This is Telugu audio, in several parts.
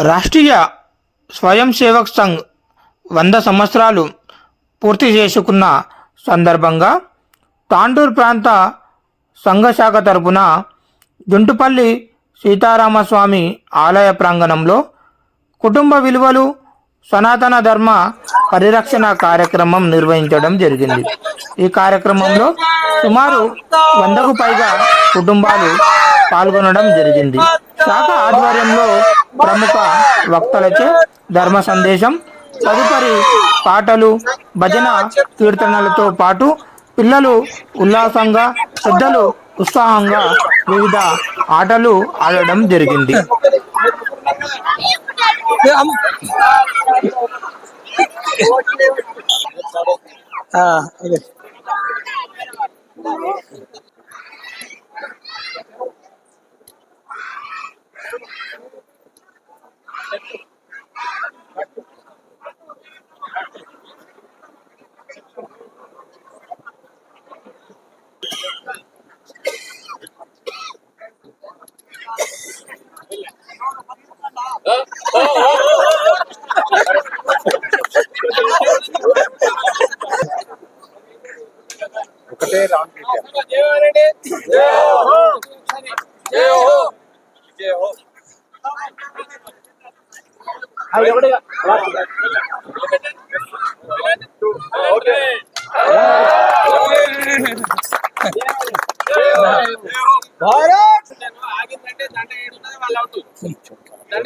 రాష్ట్రీయ స్వయం సేవక్ సంఘ్ వంద సంవత్సరాలు పూర్తి చేసుకున్న సందర్భంగా తాండూర్ ప్రాంత సంఘ శాఖ తరపున జుంటుపల్లి సీతారామస్వామి ఆలయ ప్రాంగణంలో కుటుంబ విలువలు సనాతన ధర్మ పరిరక్షణ కార్యక్రమం నిర్వహించడం జరిగింది. ఈ కార్యక్రమంలో సుమారు వందకు పైగా కుటుంబాలు పాల్గొనడం జరిగింది. శాఖ ఆధ్వర్యంలో ప్రముఖ వక్తలచే ధర్మ సందేశం తదుపరి పాటలు భజన కీర్తనలతో పాటు పిల్లలు ఉల్లాసంగా పెద్దలు ఉత్సాహంగా వివిధ ఆటలు ఆడడం జరిగింది. ఒకటే రామ్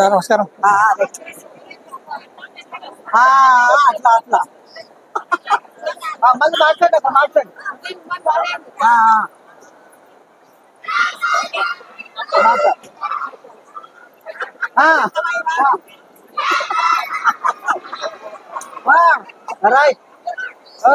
సార్ నమస్కారం అట్లా అట్లా ఆ, మళ్ళీ మాట్లాడండి అక్కడ మాట్లాడండి ఆ, ఆ. మాట్లాడు. ఆ, ఆ. ఆ, రైట్ ఓ.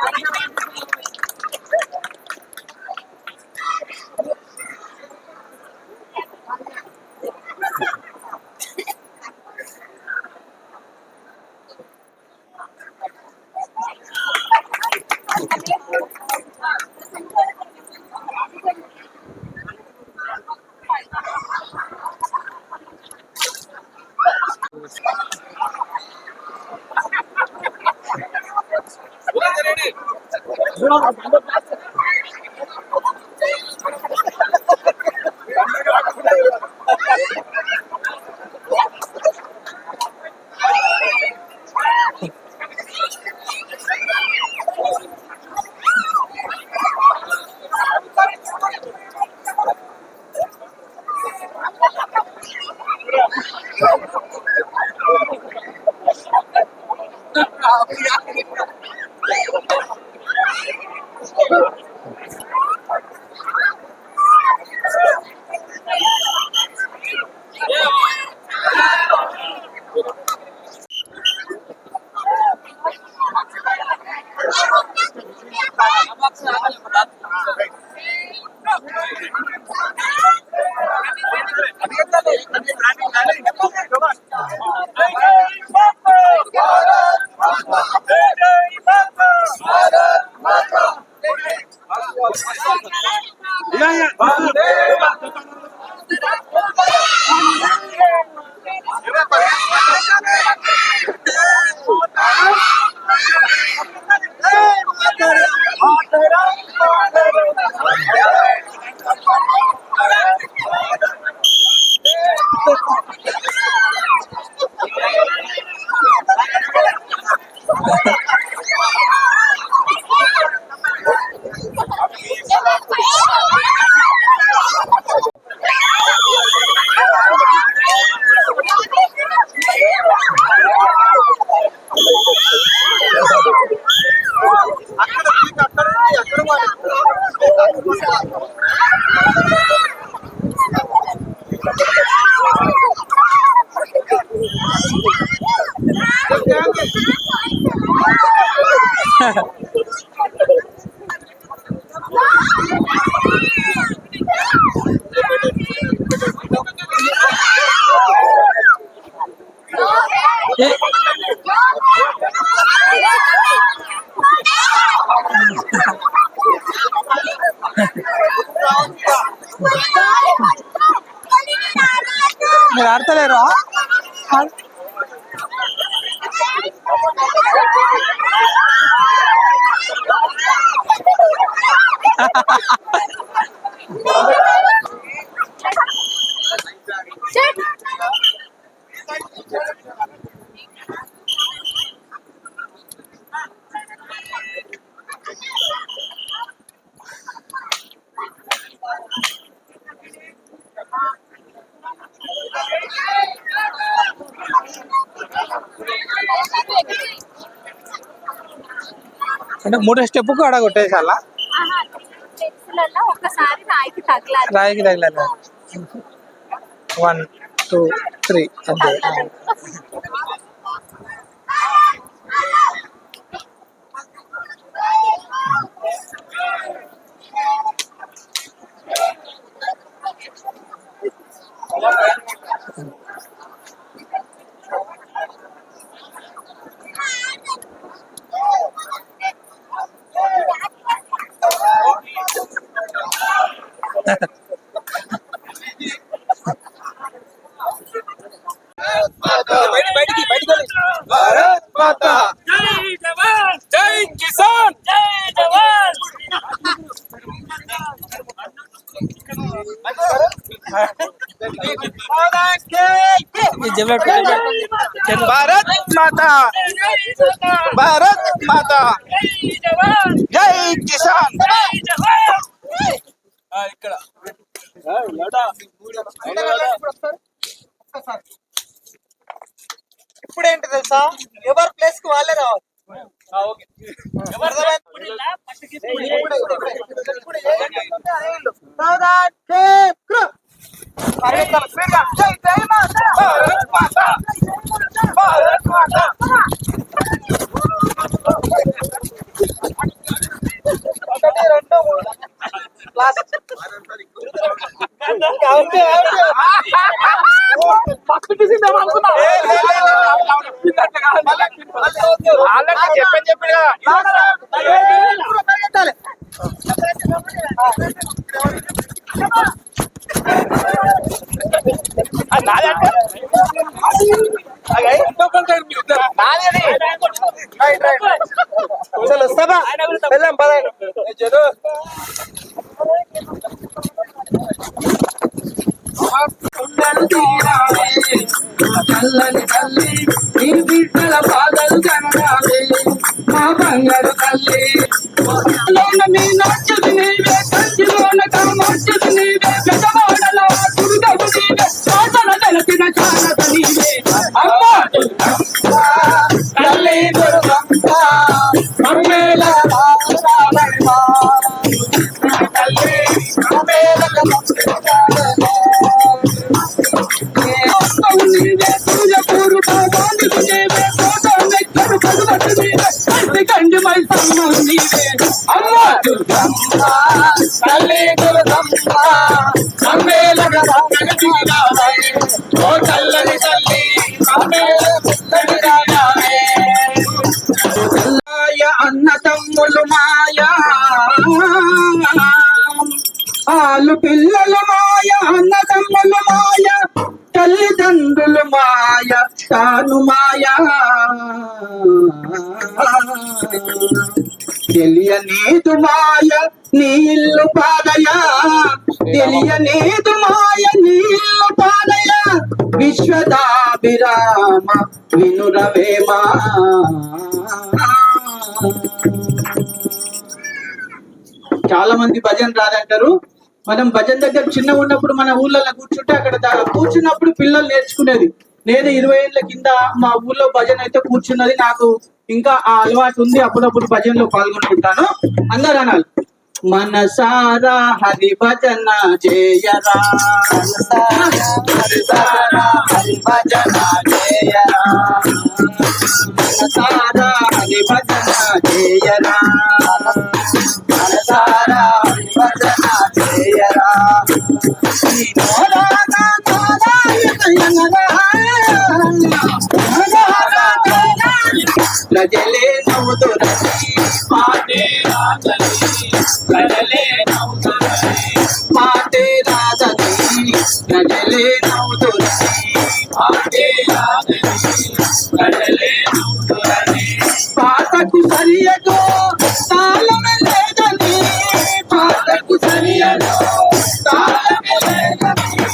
Cái gì? అంటే మూడో స్టెప్ ఆడ కొట్టేసాలా ఒక్కసారి రాయికి తగలాలి. రాయికి వన్ టూ త్రీ. అంతే. भारत माता। మాయ తాను మాయా. తెలియనేదు మాయ నీళ్ళు పాదయా. తెలియనేదు మాయ నీళ్ళు పాదయా. విశ్వదాభిరామ వినురవేమా. చాలా మంది భజన రాదంటారు. మనం భజన దగ్గర చిన్న ఉన్నప్పుడు మన ఊర్లలో కూర్చుంటే అక్కడ కూర్చున్నప్పుడు పిల్లలు నేర్చుకునేది. నేను ఇరవై ఏళ్ళ కింద మా ఊర్లో భజన అయితే కూర్చున్నది. నాకు ఇంకా ఆ అలవాటు ఉంది. అప్పుడప్పుడు భజనలో పాల్గొంటుంటాను అందరు అనాలి. మనసారా హరి భజన చేయరా మనసారా హరి భజన చేయరా మనసారా హరి భజన చేయరా మనసారా హరి భజన చేయరా ఈ నోరాగా నారాయణయనరా. నోరాగా నారాయణ. ప్రజలే నవ్వుతురని మాటే రాజని ప్రజలే నవ్వుతురని మాటే రాజని ప్రజలే నవ్వుతురని మాటే రాజని ప్రజలే నవ్వుతురని పాటకు సరియగో తాళమే లేదని పాటకు సరియగో తాళమే లేదని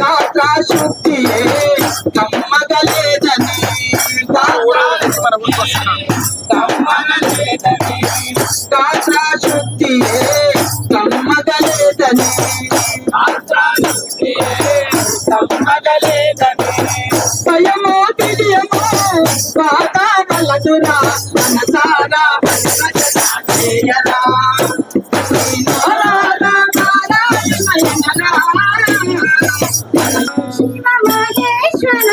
గాత్రా శుద్ధియే శుద్ధియే నమ్మగలేదని గాత్రా భయమో తెలియమో బాధ మనసారా చేయరా శివ మహేశ్వర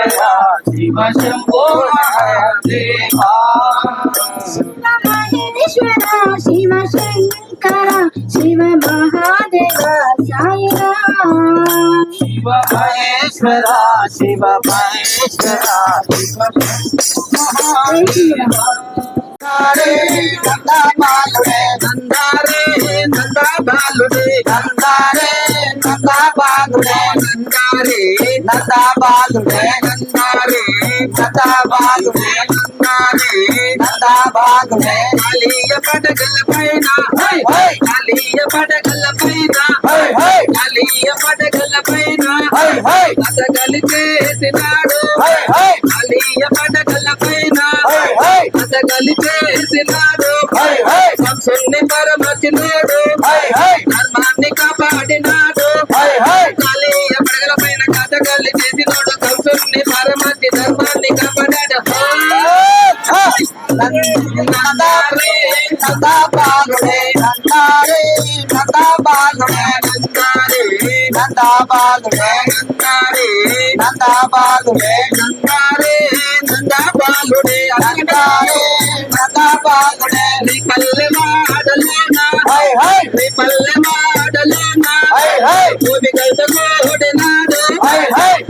మహేశ్వర శివ శంభో మహాదేవా శివ మహేశ్వర శివ శంకర శివ మహాదేవ సాయిరామ్ శివ మహేశ్వర శివ మహేశ్వర శివ మహాదేవా నందారే నందాబాలుడే నందారే నందాబాలుడే నందారే నందాబాలుడే నందారే నందాబాలుడే నందారే నందాబాలుడే నందారే నందాబాలుడే కాళీయ పడగల పైన. కాళీయ పడగల పైన. కాళీయ పడగల పైన. అతగలి చేసినాడు. కాళీయ పడగల పైన. అతగలి చేసినాడు. వంశుణ్ణి పరమచినాడు ధర్మాన్ని కాపాడినాడు. కాళీయ కంసుని పరమచి ధర్మాన్ని కాపాడాడు నందారే నందాబాలుడే నందారే నందాబాలుడే నందారే నందాబాలుడే నందారే నందాబాలుడే నందారే నందాబాలుడే నందారే నందాబాలుడే నీ పల్లె వాడలోన నీ పల్లె వాడలోన గోపి కైత కోడినాడు హై హై పాలు పెరుగు అన్ని తాగి హై హై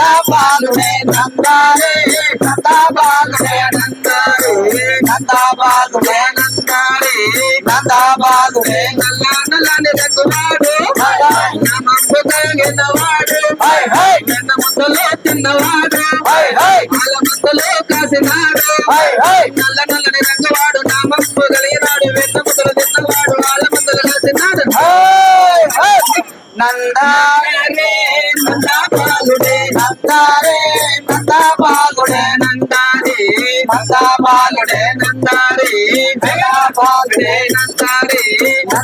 నంద బాలుడే నందారే నంద బాలుడే నందారే నంద బాలుడే నందారే నంద బాలుడే నల్లా నల్లని రంగువాడు నమ్మంపు తాగినవాడు నిన్న ముద్దలో తిన్నవాడు.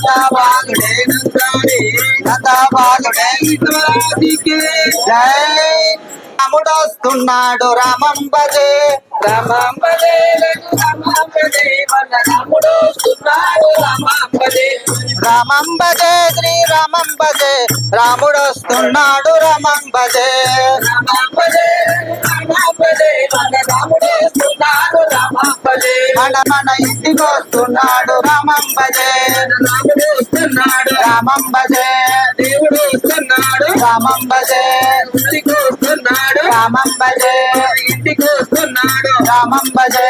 నంద బాలుడే నందారే జై. రాముడొస్తున్నాడు రామంబజే రామాంబదే రామాంబదే మన రాముడు వస్తున్నాడు రామాంబదే రామంబజే శ్రీ రామంబజే రాముడొస్తున్నాడు రామంబజే రామాంబదే. రామాంబదే మన రాముడు వస్తున్నాడు రామాంబదే. మన మన ఇంటికి వస్తున్నాడు రామంబజే రాముడు వస్తున్నాడు రామంబజే దేవుడు వస్తున్నాడు రామంబజే ఇంటికి వస్తున్నాడు రామంబజే ఇంటికి వస్తున్నాడు రామంబజే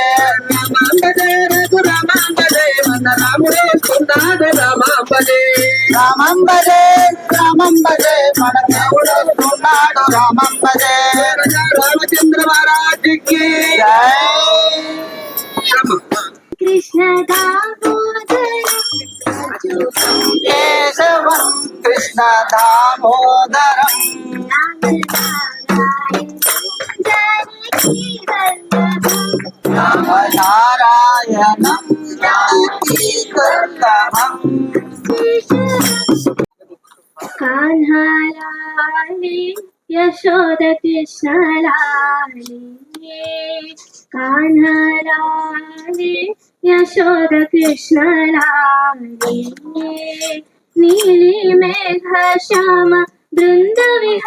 రామాంబదే రేపు రామాంబదే మన రాముడు వస్తున్నాడు రామాంబదే రామంబజే రామంబజే మన దేవుడు వస్తున్నాడు రామంబజే రామచంద్ర మహారాజుకి. జై కృష్ణ దామోదర. కేశవం కృష్ణ దామోదరం. நம நாராயணம் கந்தமம் कान्हालानि यशोदकृष्णलानि कान्हालानि यशोदकृष्णलानि नीलिमेघश्याम बृन्दविहारालानि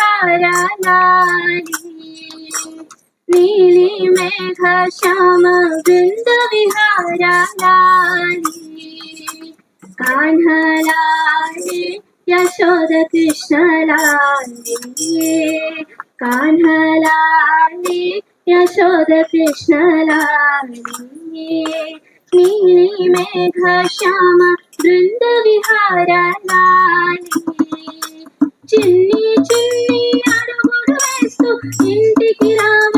नीली मेघ श्याम बृन्द विहारालाले नीली मेघ श्याम बृन्द विहारालाले कान्हलाले यशोद कृष्णलाले कान्हलाले यशोद कृष्णलाले नीली मेघ श्याम बृन्द विहारालाले చిన్ని చిన్ని అడుగులు వేస్తూ ఇంటికి రావయ్యా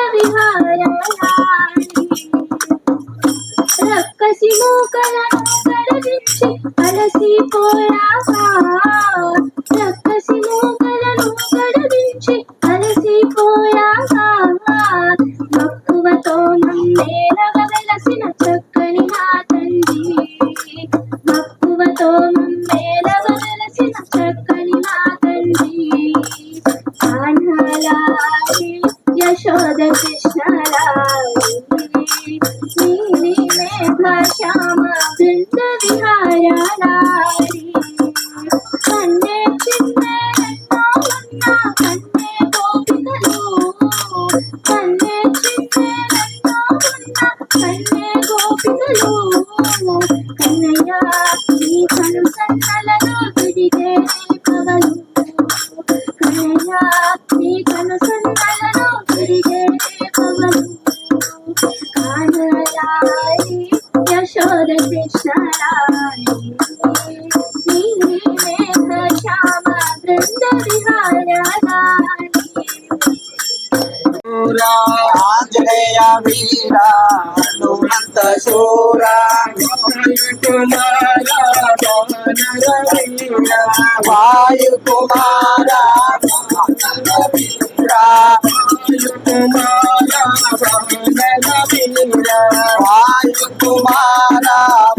వాయు కుమార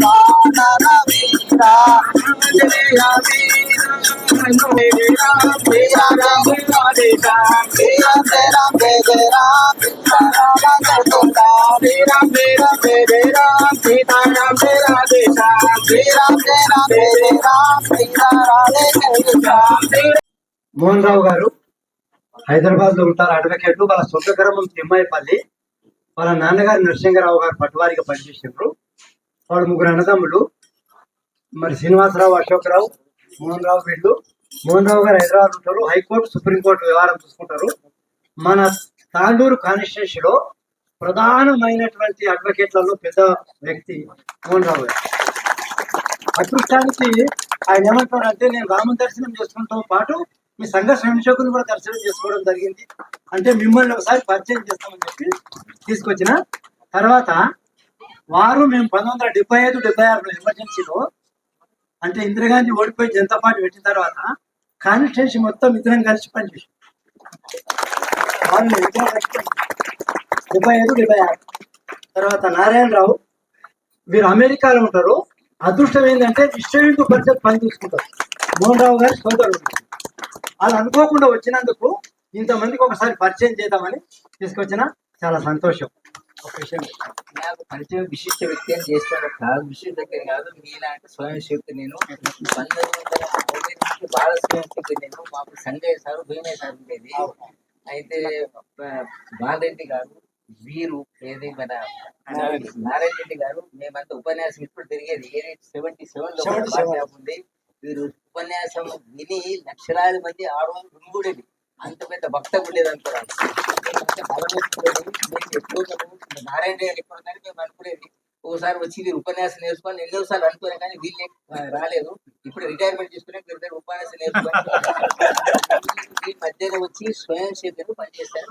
వానర వీరా ఆంజనేయ వీరా వీరా రామ రామ జయ రామ్ జయ జయ రామ్ జయ జయ రామ్ సీతారాం జయ జయ జయ మోహన్ రావు గారు హైదరాబాద్లో ఉంటారు అడ్వకేట్ వాళ్ళ సొంత గ్రామం తిమ్మాయిపల్లి వాళ్ళ నాన్నగారు నరసింహరావు గారు పట్టువారిగా పనిచేసారు వాళ్ళు ముగ్గురు అన్నదమ్ములు. మరి శ్రీనివాసరావు అశోక్రావు మోహన్ రావు వీళ్ళు. మోహన్ రావు గారు హైదరాబాద్ ఉంటారు. హైకోర్టు సుప్రీంకోర్టు వ్యవహారం చూసుకుంటారు. మన తాండూరు కాన్స్టిట్యూన్సీలో ప్రధానమైనటువంటి అడ్వకేట్లలో పెద్ద వ్యక్తి మోహన్ రావు గారు. అదృష్టానికి ఆయన ఏమంటారు అంటే నేను రామ దర్శనం చేసుకుంటూ పాటు మీ సంఘ సంక్షకులు కూడా దర్శనం చేసుకోవడం జరిగింది. అంటే మిమ్మల్ని ఒకసారి పరిచయం చేస్తామని చెప్పి తీసుకొచ్చిన తర్వాత వారు మేము పంతొమ్మిది వందల డెబ్బై ఐదు డెబ్బై ఆరులో ఎమర్జెన్సీలో అంటే ఇందిరాగాంధీ ఓడిపోయి జనతా పార్టీ పెట్టిన తర్వాత కాన్స్టిట్యూన్సీ మొత్తం ఇద్దరం కలిసి పనిచేసి. వాళ్ళు ఇద్దరం డెబ్బై ఐదు డెబ్బై ఆరు. తర్వాత నారాయణరావు వీరు అమెరికాలో ఉంటారు. అదృష్టం ఏంటంటే విశ్వ హిందూ పరిషత్ పని చూసుకుంటారు. మోహన్ రావు గారి సోదరుడు. వాళ్ళు అనుకోకుండా వచ్చినందుకు ఇంతమందికి ఒకసారి పరిచయం చేద్దామని తీసుకొచ్చిన చాలా సంతోషం. ఒక విషయం నాకు పరిచయం విశిష్ట వ్యక్తి అని చేస్తాను కాదు విశిష్ట దగ్గర కాదు మీలాంటి స్వయం శక్తి నేను పంతొమ్మిది వందల తొమ్మిది నుంచి బాల స్వయం శక్తి నేను మాకు సంజయ్ సార్ భీమయ్య సార్ ఉండేది. అయితే బాలరెడ్డి గారు వీరు ఏది మన నారాయణ రెడ్డి. గారు మేమంతా ఉపన్యాసం ఇప్పుడు తిరిగేది. ఏది? సెవెంటీ సెవెన్లో 77. ఉంది. వీరు ఉపన్యాసం విని లక్షలాది మంది ఆడవాళ్ళు గుమిగూడేది అంత పెద్ద భక్త ఉండేది అనుకోరాదు నారాయణ గారు ఎప్పుడు కానీ మేము అనుకునేది ఒకసారి వచ్చి వీరు ఉపన్యాసం నేర్చుకొని ఎన్నోసార్లు అనుకునే కానీ వీళ్ళే రాలేదు ఇప్పుడు రిటైర్మెంట్ చేసుకునే వీరి దగ్గర ఉపన్యాసం నేర్చుకొని మధ్యలో వచ్చి స్వయం సేవలు పనిచేస్తారు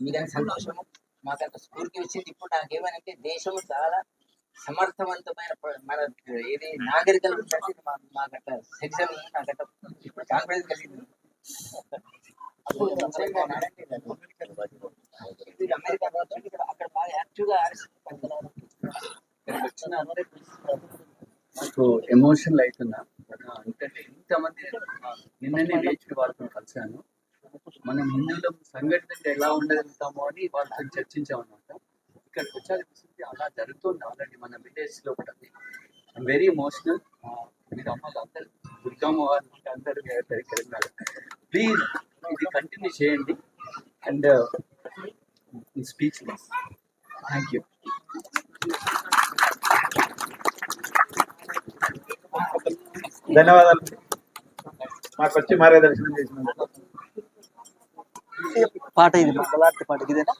మీకు సంతోషము మాకు అంత స్ఫూర్తి వచ్చింది ఇప్పుడు నాకేమనంటే దేశం చాలా సమర్థవంతమైన మన ఏది నాగరికలు మా- మాకట్ట సెక్షన్ నాకట్ట ఇప్పుడు కాన్ఫిడెన్స్ కలిగింది. అప్పుడు ఇది అమెరికా కాబట్టి ఇక్కడ అక్కడ బాగా యాక్టివ్గా నాకు ఎమోషనల్ అవుతున్నా అంటే ఇంతమంది నిన్ననే నేర్చుకుని వాళ్ళతో కలిశాను. మనం హిందువులు సంఘటన ఎలా ఉండగలుగుతామో అని వాళ్ళతో చర్చించాం అనమాట ఇక్కడికి వచ్చాక అలా జరుగుతుంది. ఆల్రెడీ మన విలేజ్లో కూడా ఐమ్ వెరీ ఎమోషనల్ మీరు అమ్మాయిలు అందరు దుర్గమ్మ వారు అందరు ఇక్కడ ఉన్నారు ప్లీజ్ ఇది కంటిన్యూ చేయండి. అండ్ స్పీచ్ థ్యాంక్ యూ ధన్యవాదాలు. మాకు వచ్చి మార్గదర్శనం చేసినందుకు. పాట ఇది మంగళారతి పాట ఇదేనా?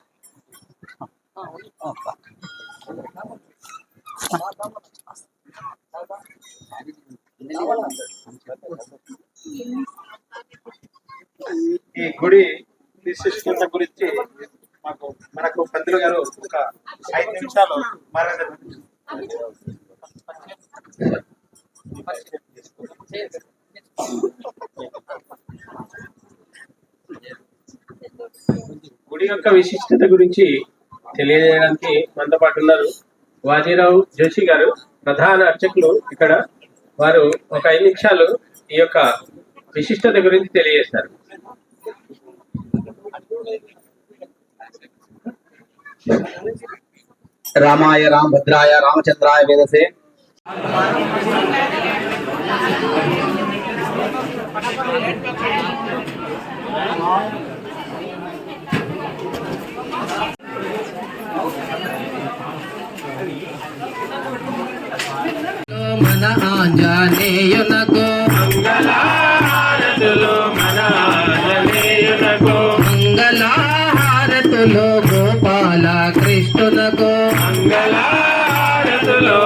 ఈ గుడి విశిష్టత గురించి మాకు మనకు పంతులు గారు ఒక ఐదు నిమిషాలు యొక్క విశిష్టత గురించి తెలియజేయడానికి మనతో పాటు ఉన్నారు వాజీరావు జోషి గారు ప్రధాన అర్చకులు ఇక్కడ. వారు ఒక ఐదు నిమిషాలు ఈ యొక్క విశిష్టత గురించి తెలియజేస్తారు. రామాయ రామభద్రాయ రామచంద్రాయ వేదసే. మన ఆంజనేయునకు మంగళహారతులు మన ఆంజనేయునకు మంగళహారతులు గోపాల కృష్ణునకు మంగళహారతులు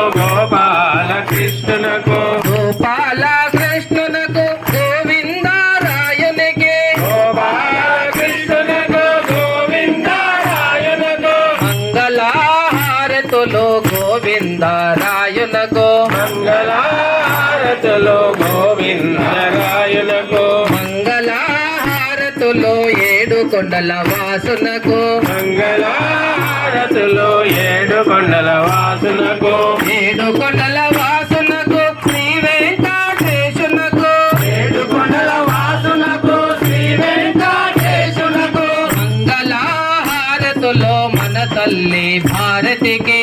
మంగళహారతులు గోవిందరాయనకు మంగళహారతులు ఏడు కొండల వాసునకు. మంగళహారతులు ఏడు కొండల వాసునకు. ఏడు కొండల వాసునకు శ్రీ వెంకటేశునకు. ఏడు కొండల వాసునకు శ్రీ వెంకటేశునకు. మంగళహారతులు మన తల్లి భారతికి.